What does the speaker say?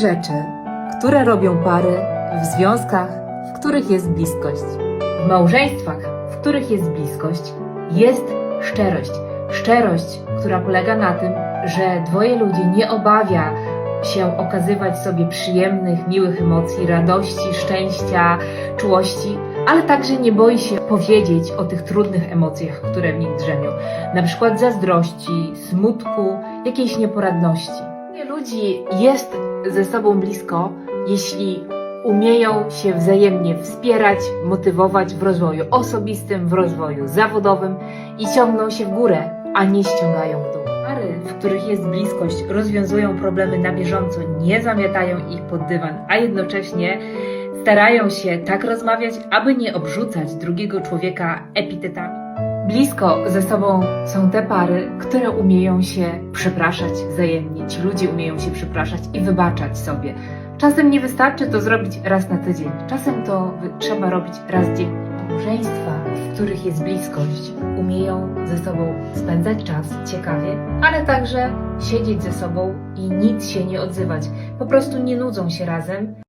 Rzeczy, które robią pary w związkach, w których jest bliskość. W małżeństwach, w których jest bliskość, jest szczerość. Szczerość, która polega na tym, że dwoje ludzi nie obawia się okazywać sobie przyjemnych, miłych emocji, radości, szczęścia, czułości, ale także nie boi się powiedzieć o tych trudnych emocjach, które w nich drzemią. Na przykład zazdrości, smutku, jakiejś nieporadności. Ludzi jest ze sobą blisko, jeśli umieją się wzajemnie wspierać, motywować w rozwoju osobistym, w rozwoju zawodowym i ciągną się w górę, a nie ściągają w dół. Pary, w których jest bliskość, rozwiązują problemy na bieżąco, nie zamiatają ich pod dywan, a jednocześnie starają się tak rozmawiać, aby nie obrzucać drugiego człowieka epitetami. Blisko ze sobą są te pary, które umieją się przepraszać wzajemnie. Ci ludzie umieją się przepraszać i wybaczać sobie. Czasem nie wystarczy to zrobić raz na tydzień, czasem to trzeba robić raz dziennie. Małżeństwa, w których jest bliskość, umieją ze sobą spędzać czas ciekawie, ale także siedzieć ze sobą i nic się nie odzywać. Po prostu nie nudzą się razem